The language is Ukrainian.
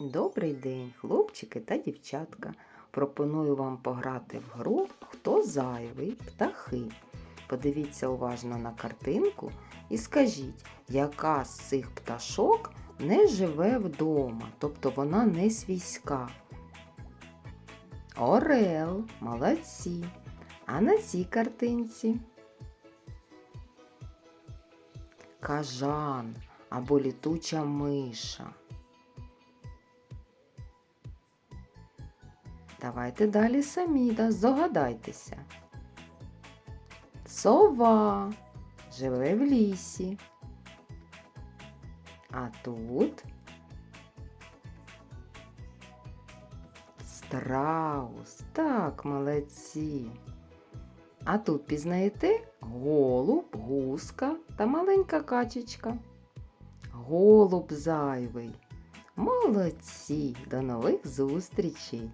Добрий день, хлопчики та дівчатка. Пропоную вам пограти в гру Хто зайвий птахи. Подивіться уважно на картинку і скажіть, яка з цих пташок не живе вдома, тобто вона не свійська. Орел, молодці. А на цій картинці кажан або літуча миша. Давайте далі самі да, здогадайтеся. Сова живе в лісі. А тут страус. Так, молодці. А тут пізнаєте голуб, гуска та маленька качечка. Голуб зайвий. Молодці! До нових зустрічей!